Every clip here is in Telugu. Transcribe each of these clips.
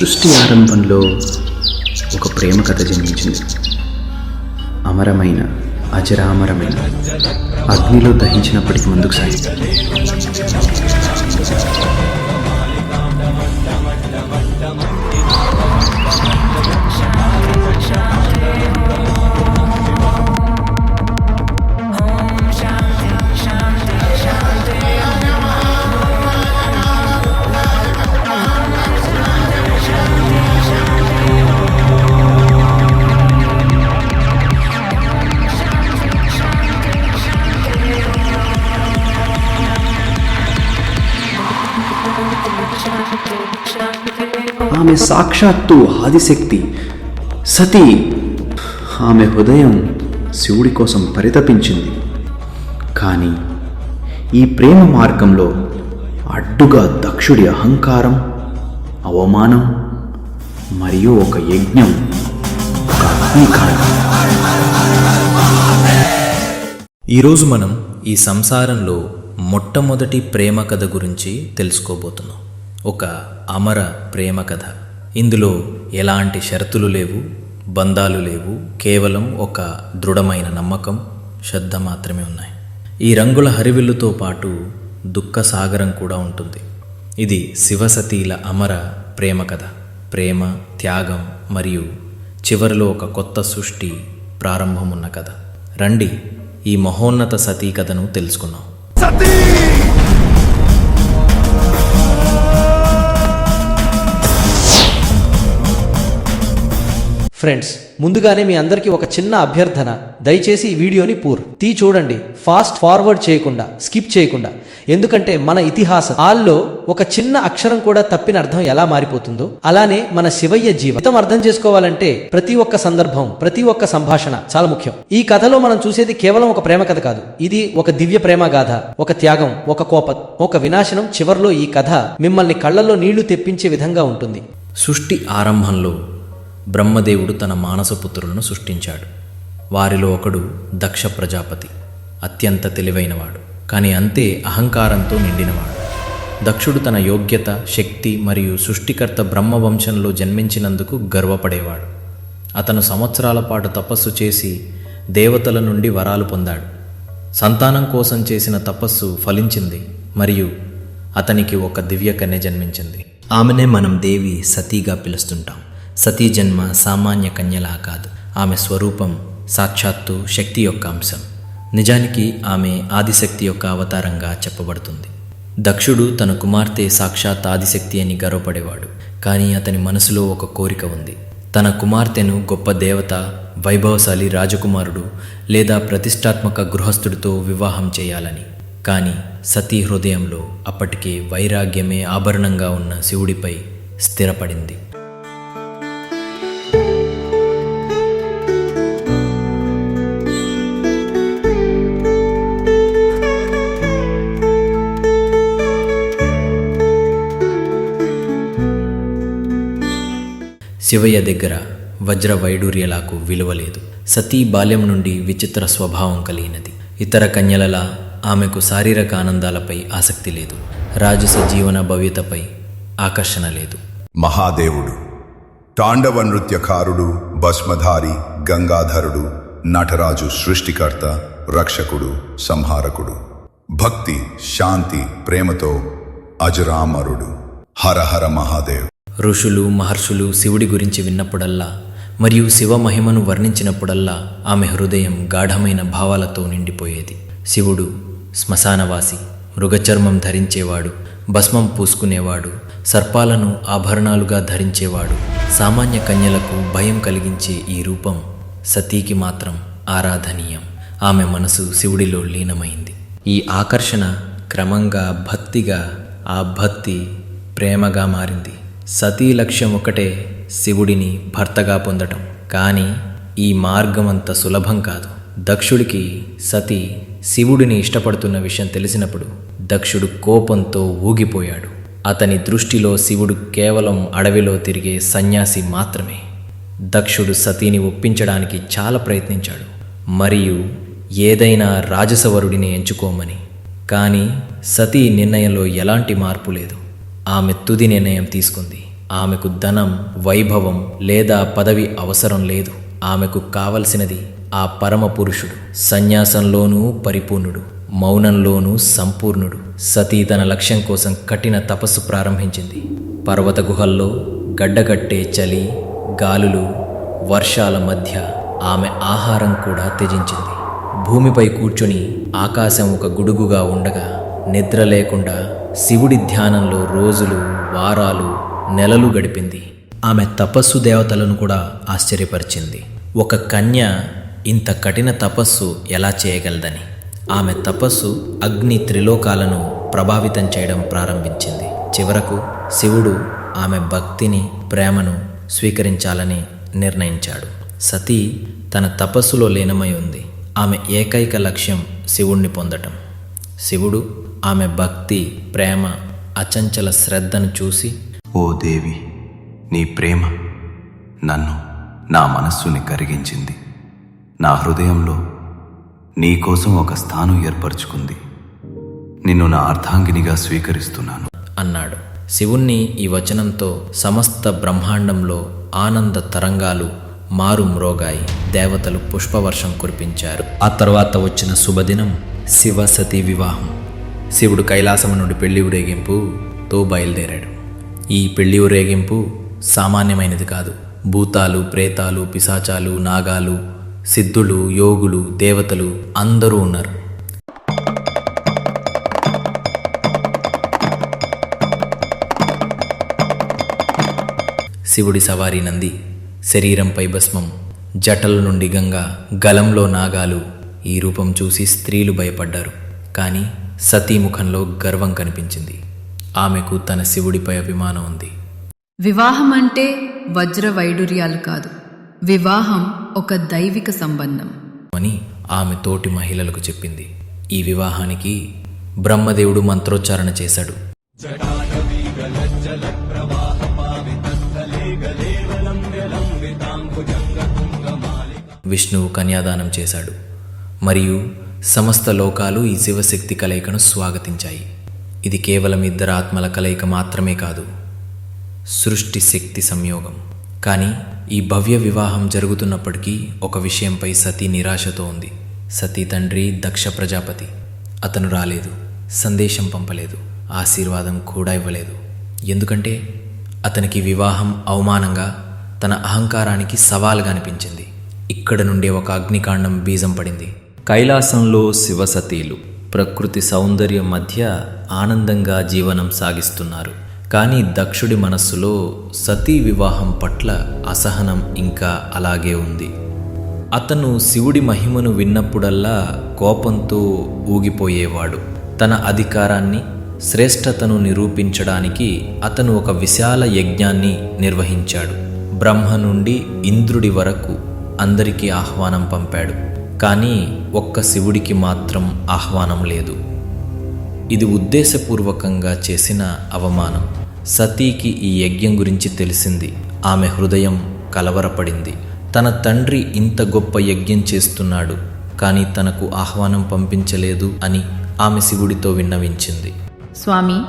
సృష్టి ఆరంభంలో ఒక ప్రేమ కథ జన్మించింది. అమరమైన అజరామరమైన అగ్నిలో దహించినప్పటికీ ముందుకు సాగింది. ఆమె సాక్షాత్తు ఆదిశక్తి. సతీ ఆమె హృదయం శివుడి కోసం పరితపించింది. కానీ ఈ ప్రేమ మార్గంలో అడ్డుగా దక్షుడి అహంకారం అవమానం మరియు ఒక యజ్ఞం ఒక అగ్నికాండం. ఈరోజు మనం ఈ సంసారంలో మొట్టమొదటి ప్రేమ కథ గురించి తెలుసుకోబోతున్నాం. ఒక అమర ప్రేమ కథ. ఇందులో ఎలాంటి షరతులు లేవు బంధాలు లేవు కేవలం ఒక దృఢమైన నమ్మకం శ్రద్ధ మాత్రమే ఉన్నాయి. ఈ రంగుల హరివిల్లుతో పాటు దుఃఖ సాగరం కూడా ఉంటుంది. ఇది శివసతీల అమర ప్రేమ కథ. ప్రేమ త్యాగం మరియు చివరిలో ఒక కొత్త సృష్టి ప్రారంభమున్న కథ. రండి ఈ మహోన్నత సతీ కథను తెలుసుకున్నాం ఫ్రెండ్స్ ముందుగానే మీ అందరికీ ఒక చిన్న అభ్యర్థన. దయచేసి ఈ వీడియోని పూర్తి చూడండి. ఫాస్ట్ ఫార్వర్డ్ చేయకుండా స్కిప్ చేయకుండా. ఎందుకంటే మన ఇతిహాస. ఆల్లో ఒక చిన్న అక్షరం కూడా తప్పిన అర్థం ఎలా మారిపోతుందో అలానే మన శివయ్య జీవితం అర్థం చేసుకోవాలంటే ప్రతి ఒక్క సందర్భం ప్రతి ఒక్క సంభాషణ చాలా ముఖ్యం. ఈ కథలో మనం చూసేది కేవలం ఒక ప్రేమ కథ కాదు. ఇది ఒక దివ్య ప్రేమ గాథ ఒక త్యాగం ఒక కోప ఒక వినాశనం. చివర్లో ఈ కథ మిమ్మల్ని కళ్ళల్లో నీళ్ళు తెప్పించే విధంగా ఉంటుంది. సృష్టి ఆరంభంలో బ్రహ్మదేవుడు తన మానసపుత్రులను సృష్టించాడు. వారిలో ఒకడు దక్ష ప్రజాపతి అత్యంత తెలివైనవాడు కానీ అంతే అహంకారంతో నిండినవాడు. దక్షుడు తన యోగ్యత శక్తి మరియు సృష్టికర్త బ్రహ్మవంశంలో జన్మించినందుకు గర్వపడేవాడు. అతను సంవత్సరాల పాటు తపస్సు చేసి దేవతల నుండి వరాలు పొందాడు. సంతానం కోసం చేసిన తపస్సు ఫలించింది మరియు అతనికి ఒక దివ్య కన్య జన్మించింది. ఆమెనే మనం దేవి సతీగా పిలుస్తుంటాం. సతీ జన్మ సామాన్య కన్యలా కాదు. ఆమె స్వరూపం సాక్షాత్తు శక్తి యొక్క అంశం. నిజానికి ఆమె ఆదిశక్తి యొక్క అవతారంగా చెప్పబడుతుంది. దక్షుడు తన కుమార్తె సాక్షాత్ ఆదిశక్తి అని గర్వపడేవాడు. కానీ అతని మనసులో ఒక కోరిక ఉంది. తన కుమార్తెను గొప్ప దేవత వైభవశాలి రాజకుమారుడు లేదా ప్రతిష్టాత్మక గృహస్థుడితో వివాహం చేయాలని. కానీ సతీ హృదయంలో అప్పటికే వైరాగ్యమే ఆభరణంగా ఉన్న శివుడిపై స్థిరపడింది. శివయ్య దగ్గర వజ్ర వైడూర్యలాకు విలువ లేదు. సతీ బాల్యం నుండి విచిత్ర స్వభావం కలిగినది. ఇతర కన్యలలా ఆమెకు శారీరక ఆనందాలపై ఆసక్తి లేదు. రాజస జీవన భవ్యతపై ఆకర్షణ లేదు. మహాదేవుడు తాండవ నృత్యకారుడు భస్మధారి గంగాధరుడు నటరాజు సృష్టికర్త రక్షకుడు సంహారకుడు. భక్తి శాంతి ప్రేమతో అజరామరుడు. హర హర మహాదేవ్. ఋషులు మహర్షులు శివుడి గురించి విన్నప్పుడల్లా మరియు శివ మహిమను వర్ణించినప్పుడల్లా ఆమె హృదయం గాఢమైన భావాలతో నిండిపోయేది. శివుడు శ్మశానవాసి మృగచర్మం ధరించేవాడు భస్మం పూసుకునేవాడు సర్పాలను ఆభరణాలుగా ధరించేవాడు. సామాన్య కన్యలకు భయం కలిగించే ఈ రూపం సతీకి మాత్రం ఆరాధనీయం. ఆమె మనసు శివుడిలో లీనమైంది. ఈ ఆకర్షణ క్రమంగా భక్తిగా ఆ భక్తి ప్రేమగా మారింది. సతీ లక్ష్యం ఒకటే శివుడిని భర్తగా పొందటం. కానీ ఈ మార్గం అంత సులభం కాదు. దక్షుడికి సతీ శివుడిని ఇష్టపడుతున్న విషయం తెలిసినప్పుడు దక్షుడు కోపంతో ఊగిపోయాడు. అతని దృష్టిలో శివుడు కేవలం అడవిలో తిరిగే సన్యాసి మాత్రమే. దక్షుడు సతీని ఒప్పించడానికి చాలా ప్రయత్నించాడు. మరియు ఏదైనా రాజసవరుడిని ఎంచుకోమని. కానీ సతీ నిర్ణయంలో ఎలాంటి మార్పు లేదు. ఆమె తుది నిర్ణయం తీసుకుంది. ఆమెకు ధనం వైభవం లేదా పదవి అవసరం లేదు. ఆమెకు కావలసినది ఆ పరమ పురుషుడు. సన్యాసంలోనూ పరిపూర్ణుడు. మౌనంలోనూ సంపూర్ణుడు. సతీ తన లక్ష్యం కోసం కఠిన తపస్సు ప్రారంభించింది. పర్వత గుహల్లో గడ్డగట్టే చలి గాలులు వర్షాల మధ్య ఆమె ఆహారం కూడా త్యజించింది. భూమిపై కూర్చుని ఆకాశం ఒక గుడుగుగా ఉండగా నిద్ర లేకుండా శివుడి ధ్యానంలో రోజులు వారాలు నెలలు గడిపింది. ఆమె తపస్సు దేవతలను కూడా ఆశ్చర్యపరిచింది. ఒక కన్య ఇంత కఠిన తపస్సు ఎలా చేయగలదని. ఆమె తపస్సు అగ్ని త్రిలోకాలను ప్రభావితం చేయడం ప్రారంభించింది. చివరకు శివుడు ఆమె భక్తిని ప్రేమను స్వీకరించాలని నిర్ణయించాడు. సతీ తన తపస్సులో లీనమై ఉంది. ఆమె ఏకైక లక్ష్యం శివుణ్ణి పొందటం. శివుడు ఆమె భక్తి ప్రేమ అచంచల శ్రద్ధను చూసి ఓ దేవి నీ ప్రేమ నన్ను నా మనస్సుని కరిగించింది. నా హృదయంలో నీ కోసం ఒక స్థానం ఏర్పరచుకుంది. నిన్ను నా అర్ధాంగినిగా స్వీకరిస్తున్నాను. అన్నాడు. శివుణ్ణి ఈ వచనంతో సమస్త బ్రహ్మాండంలో ఆనంద తరంగాలు మారు మ్రోగాయి దేవతలు పుష్పవర్షం కురిపించారు. ఆ తర్వాత వచ్చిన శుభదినం శివ సతీ వివాహం. శివుడు కైలాసము నుండి పెళ్ళి ఊరేగింపుతో బయలుదేరాడు. ఈ పెళ్ళి ఊరేగింపు సామాన్యమైనది కాదు. భూతాలు ప్రేతాలు పిశాచాలు నాగాలు సిద్ధులు యోగులు దేవతలు అందరూ ఉన్నారు. శివుడి సవారీ నంది శరీరంపై భస్మం జటల నుండి గంగ గలంలో నాగాలు ఈ రూపం చూసి స్త్రీలు భయపడ్డారు. కానీ సతీ ముఖంలో గర్వం కనిపించింది. ఆమెకు తన శివుడిపై అభిమానం ఉంది. వివాహం అంటే వజ్ర వైడూర్యాలు కాదు. వివాహం ఒక దైవిక సంబంధం. అని ఆమె తోటి మహిళలకు చెప్పింది. ఈ వివాహానికి బ్రహ్మదేవుడు మంత్రోచ్చారణ చేశాడు. విష్ణువు కన్యాదానం చేశాడు. మరియు సమస్త లోకాలు ఈ శివశక్తి కలయికను స్వాగతించాయి. ఇది కేవలం ఇద్దరు ఆత్మల కలయిక మాత్రమే కాదు సృష్టి శక్తి సంయోగం. కానీ ఈ భవ్య వివాహం జరుగుతున్నప్పటికీ ఒక విషయంపై సతీ నిరాశతో ఉంది. సతీ తండ్రి దక్ష ప్రజాపతి. అతను రాలేదు సందేశం పంపలేదు ఆశీర్వాదం కూడా ఇవ్వలేదు. ఎందుకంటే అతనికి వివాహం అవమానంగా తన అహంకారానికి సవాల్గా అనిపించింది. ఇక్కడ నుండే ఒక అగ్నికాండం బీజం పడింది. కైలాసంలో శివసతీలు ప్రకృతి సౌందర్యం మధ్య ఆనందంగా జీవనం సాగిస్తున్నారు. కానీ దక్షుడి మనస్సులో సతీ వివాహం పట్ల అసహనం ఇంకా అలాగే ఉంది. అతను శివుడి మహిమను విన్నప్పుడల్లా కోపంతో ఊగిపోయేవాడు. తన అధికారాన్ని శ్రేష్టతను నిరూపించడానికి అతను ఒక విశాల యజ్ఞాన్ని నిర్వహించాడు. బ్రహ్మ నుండి ఇంద్రుడి వరకు అందరికీ ఆహ్వానం పంపాడు. కానీ ఒక్క శివుడికి మాత్రం ఆహ్వానం లేదు. ఇది ఉద్దేశపూర్వకంగా చేసిన అవమానం. సతీకి ఈ యజ్ఞం గురించి తెలిసింది. ఆమె హృదయం కలవరపడింది. తన తండ్రి ఇంత గొప్ప యజ్ఞం చేస్తున్నాడు కానీ తనకు ఆహ్వానం పంపించలేదు అని ఆమె శివుడితో విన్నవించింది. స్వామి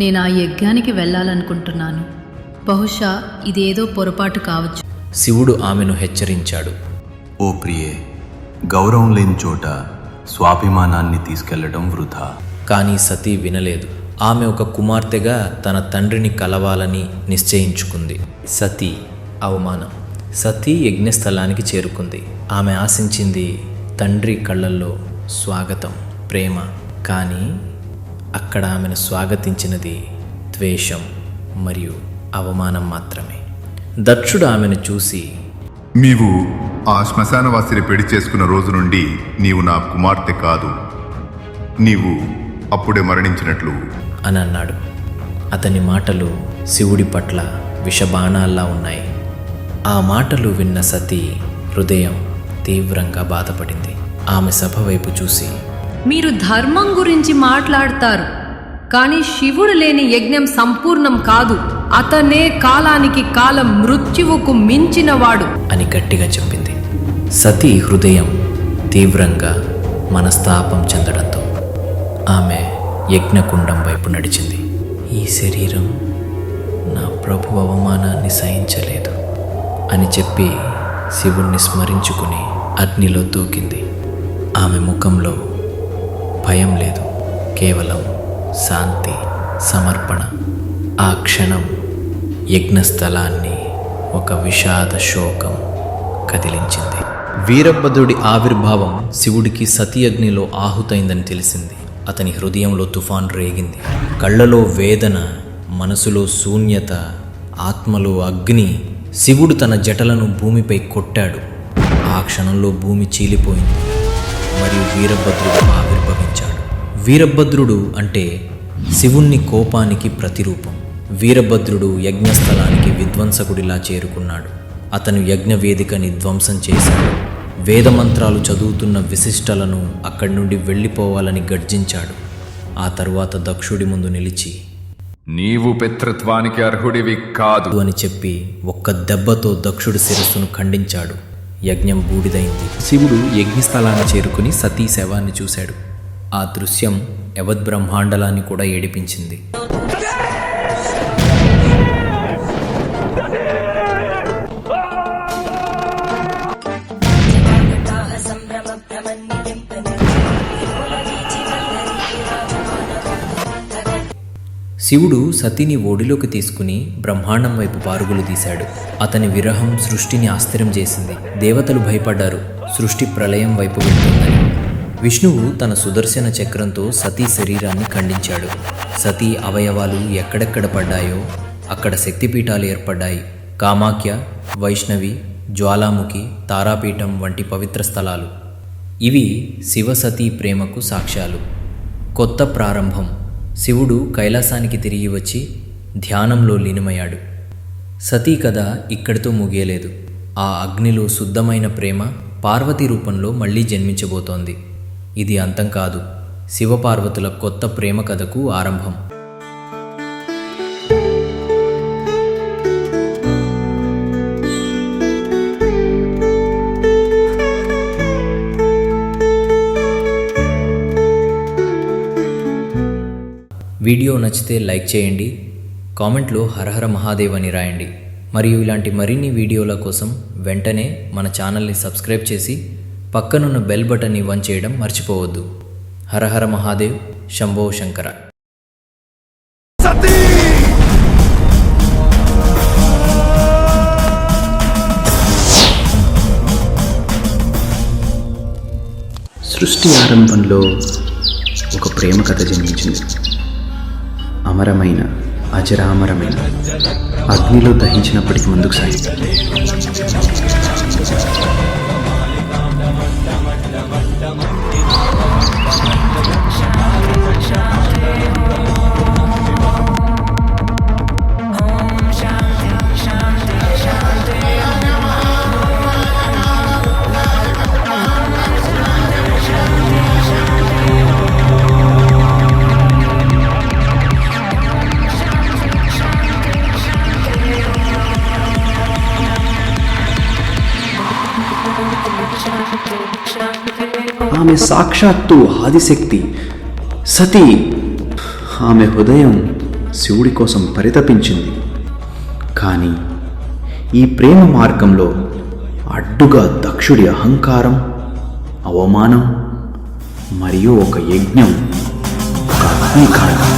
నేను ఆ యజ్ఞానికి వెళ్ళాలనుకుంటున్నాను. బహుశా ఇదేదో పొరపాటు కావచ్చు. శివుడు ఆమెను హెచ్చరించాడు. ఓ ప్రియే గౌరవం లేని చోట స్వాభిమానాన్ని తీసుకెళ్ళడం వృధా. కానీ సతీ వినలేదు. ఆమె ఒక కుమార్తెగా తన తండ్రిని కలవాలని నిశ్చయించుకుంది. సతీ అవమానం. సతీ యజ్ఞస్థలానికి చేరుకుంది. ఆమె ఆశించింది తండ్రి కళ్ళల్లో స్వాగతం ప్రేమ. కానీ అక్కడ ఆమెను స్వాగతించినది ద్వేషం మరియు అవమానం మాత్రమే. దక్షుడు ఆమెను చూసి నీవు ఆ శ్మశానవాసిని పెళ్ళి చేసుకున్న రోజు నుండి నీవు నా కుమార్తె కాదు. నీవు అప్పుడే మరణించినట్లు. అని అన్నాడు. అతని మాటలు శివుడి పట్ల విషబాణాల్లా ఉన్నాయి. ఆ మాటలు విన్న సతీ హృదయం తీవ్రంగా బాధపడింది. ఆమె సభ వైపు చూసి మీరు ధర్మం గురించి మాట్లాడతారు కానీ శివుడు లేని యజ్ఞం సంపూర్ణం కాదు. అతనే కాలానికి కాలం మృత్యువుకు మించినవాడు. అని గట్టిగా చెప్పింది. సతీ హృదయం తీవ్రంగా మనస్తాపం చెందడంతో ఆమె యజ్ఞకుండం వైపు నడిచింది. ఈ శరీరం నా ప్రభు అవమానాన్ని సహించలేదు అని చెప్పి శివుణ్ణి స్మరించుకుని అగ్నిలో దూకింది. ఆమె ముఖంలో భయం లేదు కేవలం శాంతి సమర్పణ. ఆ క్షణం యజ్ఞస్థలాన్ని ఒక విషాద శోకం కదిలించింది. వీరభద్రుడి ఆవిర్భావం శివుడికి సతీ అగ్నిలో ఆహుతైందని తెలిసింది. అతని హృదయంలో తుఫాన్ రేగింది. కళ్ళలో వేదన మనసులో శూన్యత ఆత్మలో అగ్ని శివుడు తన జటలను భూమిపై కొట్టాడు. ఆ క్షణంలో భూమి చీలిపోయింది. మరియు వీరభద్రుడు ఆవిర్భవించాడు. వీరభద్రుడు అంటే శివుణ్ణి కోపానికి ప్రతిరూపం. వీరభద్రుడు యజ్ఞస్థలానికి విధ్వంసకుడిలా చేరుకున్నాడు. అతను యజ్ఞ వేదికని ధ్వంసం చేశాడు. వేదమంత్రాలు చదువుతున్న విశిష్టలను అక్కడి నుండి వెళ్ళిపోవాలని గర్జించాడు. ఆ తరువాత దక్షుడి ముందు నిలిచి నీవు పితృత్వానికి అర్హుడివి కాదు. అని చెప్పి ఒక్క దెబ్బతో దక్షుడి శిరస్సును ఖండించాడు. యజ్ఞం బూడిదైంది. శివుడు యజ్ఞస్థలాన్ని చేరుకుని సతీ శవాన్ని చూశాడు. ఆ దృశ్యం యవద్ బ్రహ్మాండలాన్ని కూడా ఏడిపించింది. శివుడు సతిని ఓడిలోకి తీసుకుని బ్రహ్మాండం వైపు పారుగులు తీశాడు. అతని విరహం సృష్టిని ఆశ్చర్యం చేసింది. దేవతలు భయపడ్డారు. సృష్టి ప్రళయం వైపు వెళ్తుందని. విష్ణువు తన సుదర్శన చక్రంతో సతీ శరీరాన్ని ఖండించాడు. సతీ అవయవాలు ఎక్కడెక్కడ పడ్డాయో అక్కడ శక్తిపీఠాలు ఏర్పడ్డాయి. కామాఖ్య వైష్ణవి జ్వాలాముఖి తారాపీఠం వంటి పవిత్ర స్థలాలు. ఇవి శివసతీ ప్రేమకు సాక్ష్యాలు. కొత్త ప్రారంభం. శివుడు కైలాసానికి తిరిగి వచ్చి ధ్యానంలో లీనమయ్యాడు. సతీ కథ ఇక్కడితో ముగియలేదు. ఆ అగ్నిలో శుద్ధమైన ప్రేమ పార్వతి రూపంలో మళ్ళీ జన్మించబోతోంది. ఇది అంతం కాదు. శివపార్వతుల కొత్త ప్రేమ కథకు ఆరంభం. వీడియో నచ్చితే లైక్ చేయండి కామెంట్లో హరహర మహాదేవ్ అని రాయండి. మరియు ఇలాంటి మరిన్ని వీడియోల కోసం వెంటనే మన ఛానల్ని సబ్స్క్రైబ్ చేసి పక్కనున్న బెల్ బటన్ని వన్ చేయడం మర్చిపోవద్దు. హరహర మహాదేవ్ శంభో శంకర. సృష్టి ఆరంభంలో ఒక ప్రేమ కథ జన్మించింది. అమరమైన అజరామరమైన అగ్నిలో దహించినప్పటికీ ముందుకు సాగింది. ఆమె సాక్షాత్తు ఆదిశక్తి. సతీ ఆమె హృదయం శివుడి కోసం పరితపించింది. కానీ ఈ ప్రేమ మార్గంలో అడ్డుగా దక్షుడి అహంకారం అవమానం మరియు ఒక యజ్ఞం ఒక అగ్నికారణం